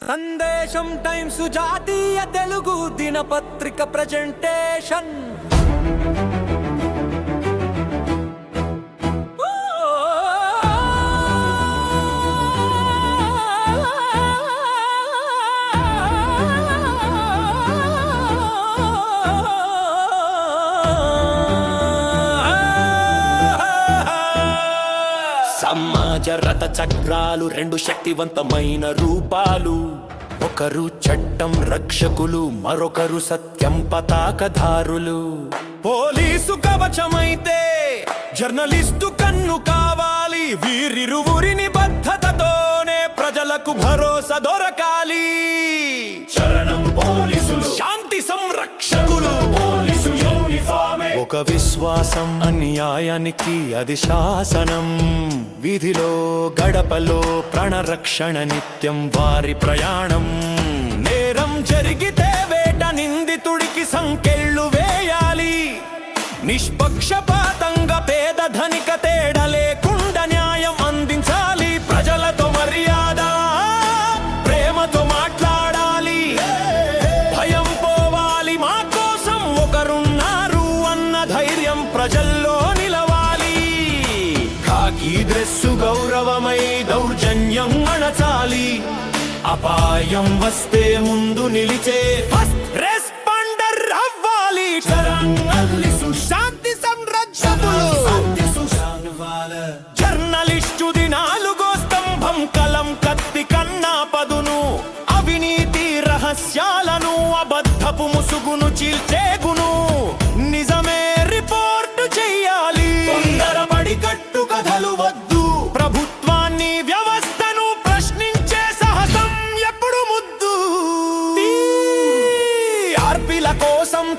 సందేశం టైమ్స్ జాతీయ తెలుగు దినపత్రిక ప్రజెంటేషన్ సమాజ రథ చక్రాలు రెండు శక్తివంతమైన రూపాలు. ఒకరు చట్టం రక్షకులు మరొకరు సత్యం పతాకధారులు. పోలీసు కవచమైతే జర్నలిస్టు కన్ను కావాలి. వీరిరువురి నిబద్ధతతోనే ప్రజలకు భరో ఒక విశ్వాసం అన్యాయానికి అది శాసనం విధిలో గడపలో ప్రాణరక్షణ నిత్యం వారి ప్రయాణం. నేరం జరిగితే వేట నిందితుడికి సంకెళ్ళు వేయాలి. నిష్పక్షపాతంగా పేద ధని ప్రజల్లో నిలవాలి. కాకి డ్రెస్సు గౌరవమై దౌర్జన్యం అణచాలి. అపాయం వస్తే ముందు నిలిచే ఫస్ట్ రెస్పాండర్ అవ్వాలి. శాంతి సంరక్షకులు జర్నలిస్టు దినాలుగో స్తంభం కలం కత్తి కన్నా పదును. అవినీతి రహస్యాలను అబద్ధపు ముసుగును చీల్చే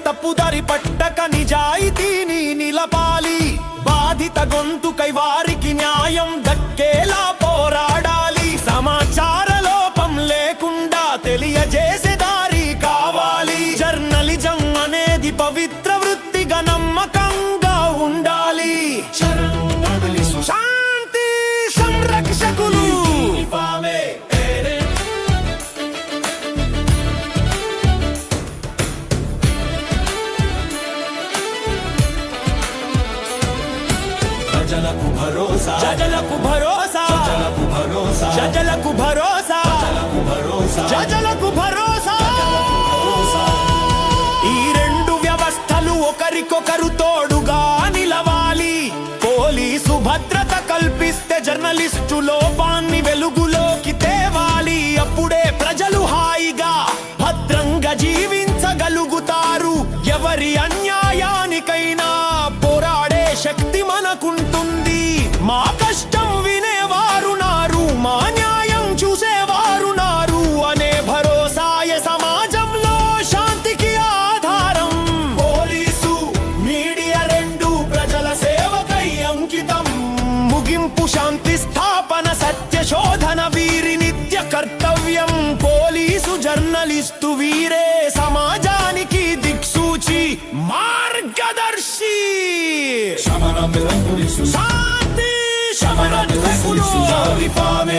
తప్పుదారి పట్టక నిజాయితీని ప్రజలకు భరోసా. ప్రజలకు భరోసా. ప్రజలకు భరోసా. ప్రజలకు భరోసా. భరోసా. ప్రజలకు భరోసా. ఈ రెండు వ్యవస్థలు ఒకరికొకరు తోడుగా నిలవాలి. పోలీసు భద్రత కల్పిస్తే జర్నలిస్టు లోపాన్ని వెలుగులోకి తేవాలి. అప్పుడే ప్రజలు హాయిగా భద్రంగా జీవించగలుగుతారు. ఎవరి అన్యాయానికైనా మా కష్టం వినేవారు నారు మా న్యాయం చూసేవారు నారు. అనే భరోసాయ సమాజంలో శాంతికి ఆధారం. పోలీసు మీడియా రెండు ప్రజల సేవకై అంకితం. ముగింపు శాంతి స్థాపన సత్య శోధన వీరి నిత్య కర్తవ్యం. పోలీసు జర్నలిస్టు వీరే సమాజానికి దిక్సూచి మార్గదర్శి. శాంతి శమన